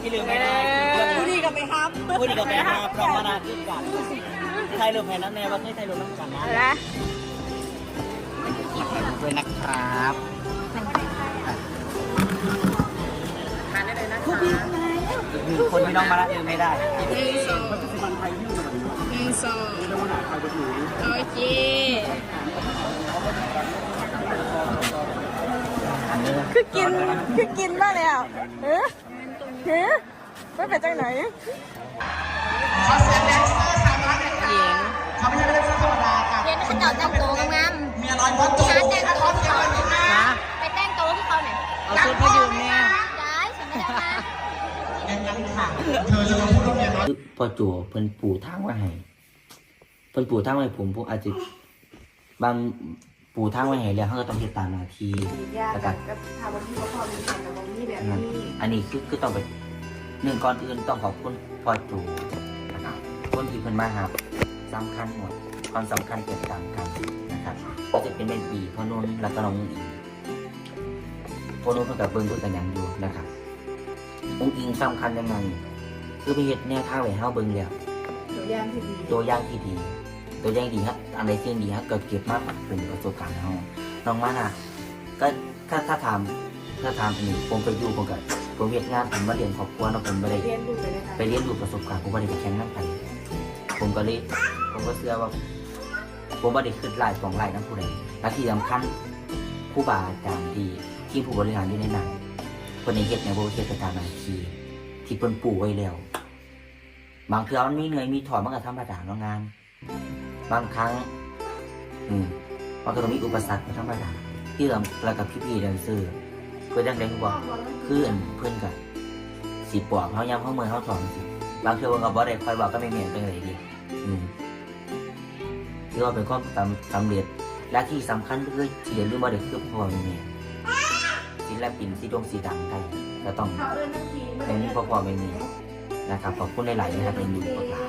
ที่ลืมไม่ได้คือผู้ดีกับไปครับพูดอีกกับแม่มาพร้อมมานาขึ้นกันไทยลืมแพ้นั้นแน่ว่าให้ไทยลืมน้ำกันนะนะด้วยนะครับคนที่น้องมาละลืมไม่ได้หนึ่งสองหนึ่งสองโอเค คือกินคือกินมาแล้วเฮ้ยเฮ้ยไม่เป็นจังไหนขอเสียงแดนเซอร์สามร้อยหนึ่งค่ะเขาไม่ใช่แดนเซอร์ธรรมดาค่ะเรียนเขาเจ้าแต่งตัวงามเมียน้อยบอสโจๆหาแต่งค่ะตัวขอที่เสียงเขาหน่ยค่ะไปแต่งตัวที่เขาเนี่ยเอาชุดมายืมเนี่ยได้ฉันไม่ได้มายังยังค่ะเธอจะมาพูดว่าเมียน้อยพอจั่วเพิ่นปู่ทางไว้ให้เพิ่นปู่ทางไว้ให้ผมพวกอาจจะบาง ปู่ทางไว้ให้แล้วเขาก็ต้องเฮ็ดตามหน้าที่แล้วก็ทำวันที่เขาพอมีแต่วันนี้แบบนั่นนี้อันนี้คือคือต้องไปหนึ่งก่อนอื่นต้องขอบคุณพ่อจูนะครับคนที่เพิ่นมาครับสำคัญหมด ความสำคัญแตกต่างกันนะครับก็จะเป็นแม่ปีพ่อนุ่นแล้วก็น้องอุ้งอิงพ่อนุ่นเพิ่นกับเบิ่งเพิ่นกันหยังอยู่นะครับอุ้งอิงสำคัญยังไงคือไปเฮ็ดแนวทางไว้ให้เฮาเบิ่งแล้วตัวอย่างที่ดีตัวอย่างที่ดี ตัวอย่างดีครับอะไรที่ดีครับก็เก็บมาเป็นประสบการณ์เฮาน้องมาน่ะก็ถ้าถ้าถามถ้าถามอันนี้ผมไปอยู่ผมก็ผมเฮ็ดงานผมมาเรียนครอบครัวเนาะผมบ่ได้เรียนรู้ไปเลยค่ะไปเรียนรู้ประสบการณ์ผมบ่ได้ไปแข่งน้ำไปผมก็เลยผมก็เชื่อว่า ผมบ่ได้ขึ้นไล่สองไล่น้ำผู้ใดและที่สำคัญครู่บาอาจารย์ที่ทีมผู้บริหารอยู่ในนั้นคนในเฮ็ดในโบเทศกาลนาทีที่เพิ่นปูไว้แล้ว บางเทื่อมันมีเหนื่อยมีถอยมันก็ธรรมดาเนาะงาน บางครั้ง อืมมันก็ต้องมีอุปสรรคเป็นธรรมดาที่เราแล้วกับพี่ๆแดนเซอร์เพื่อนดังเด้งบอกเพื่อนเพื่อนกับสีปอกเขาย้ำเขาเมือเขาสอนสิบางเทื่อมันก็บ่ได้คอยบอกก็ไม่เหม็นเป็นไรดีอืมถือว่าเป็นความสำสำเร็จและที่สำคัญคือที่เรียนรู้มาเด็กคือพ่อแม่ศิลปินสีดงสีดังได้ก็ต้องเขาเดินนั่งทีเป็นพ่อพ่อแม่แม่นะครับขอบคุณหลายๆนะครับเป็นอยู่พวกเรา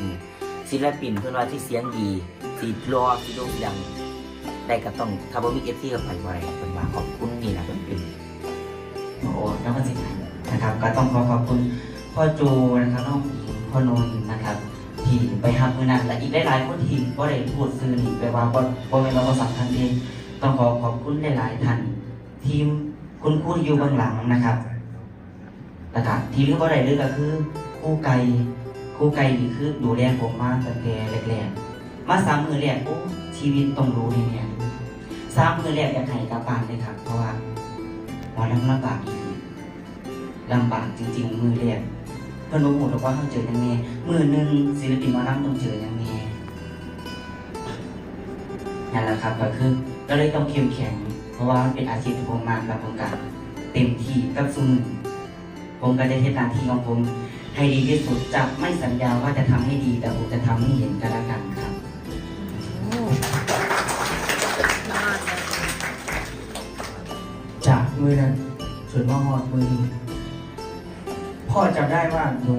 อืม ศิลปินเพื่อนว่าที่เสียงดีสีรอสีโด่งดังได้ก็ต้องถ้าบ่มีเอฟซีกับไปได้เป็นว่าขอบคุณนี่นะเป็นเป็นโอ้น้องสิทนะครับ ก็ต้องขอขอบคุณพ่อจูนะครับน้องพ่อนนท์นะครับที่ไปทำมือนั้นและอีกหลายๆคนที่บ่ได้พูดซื้อนี่ไปว่าบ่บ่เป็นเราบ่สำคัญเองต้องขอขอบคุณหลายๆท่านทีมคุณครูที่อยู่เบื้องหลังนะครับนะครับที่ลืมว่าไรเลยก็คือคู่ไก่ คู่ไก่นี่คือดูแลผมมาตั้งแต่แรกๆ มาสามมือแรกโอ้ชีวิตต้องรู้นี่เนี่ยสามมือแรกอยากให้กลับบ้านเลยครับ เพราะว่าหมอลำลำบากอีกลำบากจริง ๆ มือแรกเพื่อนรู้หมดว่าเขาเจอยังไงมือหนึ่งศิลปินหมาลำต้องเจอยังไงนั่นแหละครับก็คือก็เลยต้องเข้มแข็ง เพราะว่ามันเป็นอาชีพที่ผมมากับผมกับเต็มที่กับซุ่มผมก็จะเทำหน้าที่ของผม ให้ดีที่สุดจะไม่สัญญาว่าจะทำให้ดีแต่ผมจะทำให้เห็นกันละกันครับจากมือนั้นส่วนมาหอดมือนี้พ่อจำได้ว่าหนู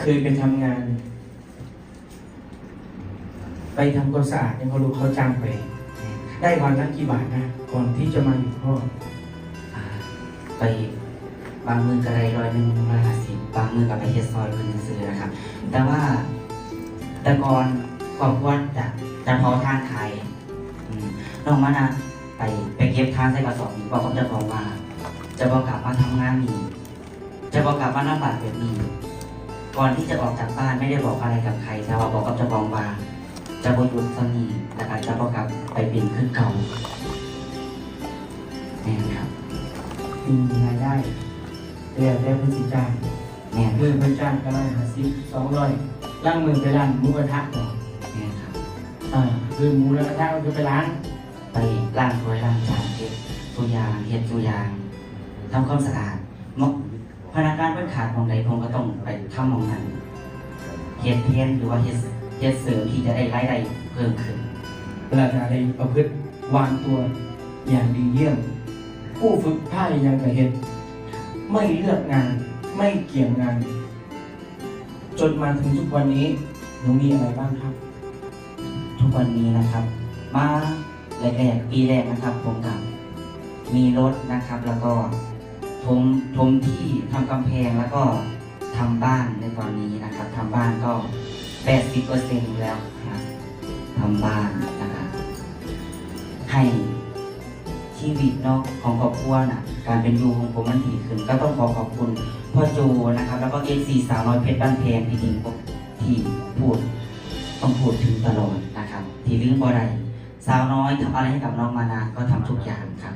เคยไปทำงาน ไปทำความสะอาดเนี่ยเขารู้เขาจ้างไป ได้วันละกี่บาทนะ ก่อนที่จะมาอยู่พ่ออ่าไป บางมือก็ได้ร้อยหนึ่งร้อยห้าสิบบางมือก็ไปเฮ็ดซอยเพิ่นซื้อนะครับ แต่ว่าแต่ก่อนครอบครัวจะจะพอทานขายอืมน้องมานะไปไปเก็บทานใส่กระสอบนี้บอกกับเจ้าของว่าจะบอกกลับมาทำงานนี้จะบอกกลับมาหน้าบาดแบบนี้ก่อนที่จะออกจากบ้านไม่ได้บอกอะไรกับใครแต่ว่าบอกกับเจ้าของว่าจะบหยุดตอนนี้แล้วก็จะบอกกลับไปเป็นขึ้นเก่าแน่นครับ มีรายได้ เรียกได้พื้นที่จ้างแน่นมือไปจ้างก็ร้อยห้าสิบสองร้อยล่างมือไปร้านหมูกระทะก่อนแน่นครับ อ่าคือหมูกระทะก็คือไปร้านไปล้างถ้วยล้างจานเก็บตัวอย่างเฮ็ดตัวอย่างทำความสะอาดมกพนักงานเป็นขาดของใดผมก็ต้องไปทำของนั้นเฮ็ดเทียนหรือว่าเฮ็ดเฮ็ดเสริมที่จะได้รายได้เพิ่มขึ้น เราจะได้ประพฤติวางตัวอย่างดีเยี่ยม ผู้ฝึกผ้ายังกระเห็น ไม่เลือกงาน ไม่เกี่ยงงาน จนมาถึงทุกวันนี้หนูมีอะไรบ้างครับ ทุกวันนี้นะครับ มาแรกปีแรกนะครับ ผมกับมีรถนะครับ แล้วก็ถมถมที่ทำกำแพงแล้วก็ทำบ้านในตอนนี้นะครับทำบ้านก็80%แล้วครับทำบ้านนะครับให้ ชีวิตเนาะของครอบครัวนะการเป็นอยู่ของผมมันดีขึ้น ก็ต้องขอขอบคุณพ่อโจนะครับ แล้วก็เอซีสาวน้อยเพชรบ้านแพงที่จริงที่พูดต้องพูดถึงตลอดนะครับ ที่ลืมบ่ได้สาวน้อยทำอะไรให้กับน้องมานาก็ทำทุกอย่างครับ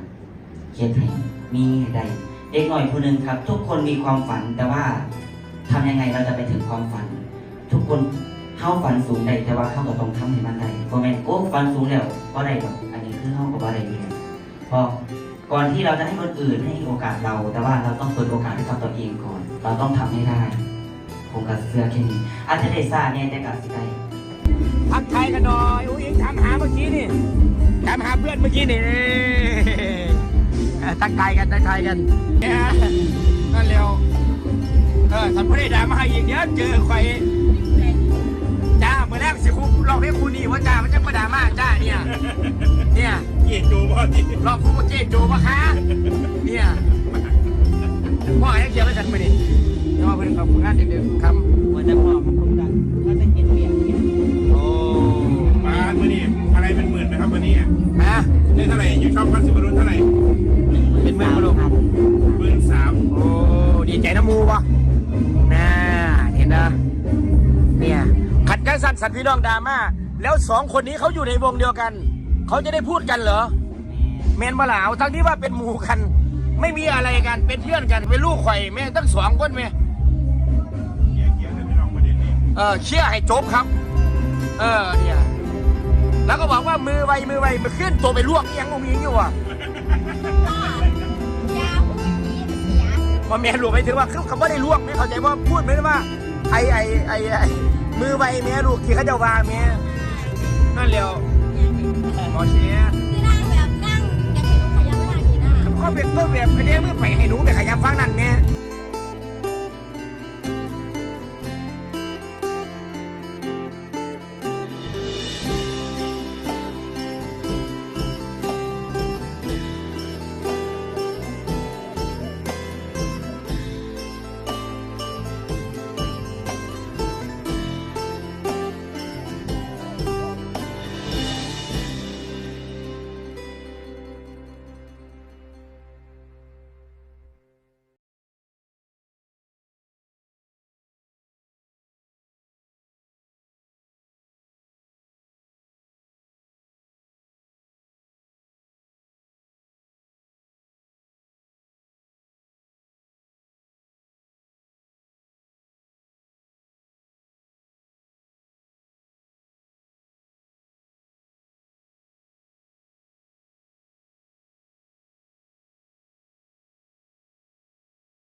เขียนให้มีให้ได้เด็กหน่อยคนหนึ่งครับ ทุกคนมีความฝันแต่ว่าทำยังไงเราจะไปถึงความฝัน ทุกคนเข้าฝันสูงได้แต่ว่าเข้าก็ต้องทำให้มันได้เพราะแม่โอ้ฝันสูงแล้วก็ได้แบบอันนี้คือเข้ากับว่าได้เนี่ยเพราะก่อนที่เราจะให้คนอื่นให้โอกาสเรา แต่ว่าเราต้องเปิดโอกาสให้กับตัวเองก่อน เราต้องทำให้ได้ผมกับเสื้อแค่นี้อาจจะได้ซาเนี่ยแต่กับสิได้ทักทายกันหน่อยอุ้งอิงถามหาเมื่อกี้นี่ถามหาเพื่อนเมื่อกี้นี่ทักทายกันทักทายกันเนี่ยนั่นเร็วเออท่านผู้ใดด่ามาให้อีกเดี๋ยวเจอใครจ้าเมื่อแรกสิครูลองให้ครูนี่ว่าจ้ามันจะมาด่ามาจ้าเนี่ยเนี่ย เกียรติดูพ่อที่ลองครูมาเจ๊โจวะคะเนี่ยพ่อให้เขียนไว้กันไปดิจะมาเพื่อนกับงานเด็กๆคำวันจะพอมาพบกันก็จะกินเบียร์โอ้มาวันนี้อะไรเป็นหมื่นนะครับวันนี้ฮะได้เท่าไหร่อยู่ช่องพันสิบรุ่นเท่าไหร่เป็นเมืองมาลูกหมื่นสามโอ้ดีใจน้ำมูวะน่าเห็นนะเนี่ยขัดกันสัตว์สัตว์พี่น้องดราม่าแล้วสองคนนี้เขาอยู่ในวงเดียวกัน เขาจะได้พูดกันเหรอเมนมาหลาวทั้งที่ว่าเป็นหมู่กัน ไม่มีอะไรกันเป็นเพื่อนกันเป็นลูกไข่อยแม่ทั้งสองคนแม่เกียรติเกียรติเลยพี่น้องประเด็นนี้เออเชื่อให้จบครับ เออเนี่ยแล้วก็บอกว่ามือไวมือไวมือขึ้นตัวไปลวกอีหยังงงยิงอยู่อะยาพูดนี้เสียว่าแม่หลวงไปถึงว่าคือคำว่าได้ลวกไม่เข้าใจว่าพูดไม่ได้ว่า ไอไอไอไอมือไวแม่ลูกที่เขาจะวางแม่นั่นเร็ว หมอเชียร์นั่งแบบนั่งอยากเห็นขยับขนาดนี้นะ เขาเป็นต้นแบบเขาเรียกมือไปให้หนูแต่ขยับฟังนั่นไง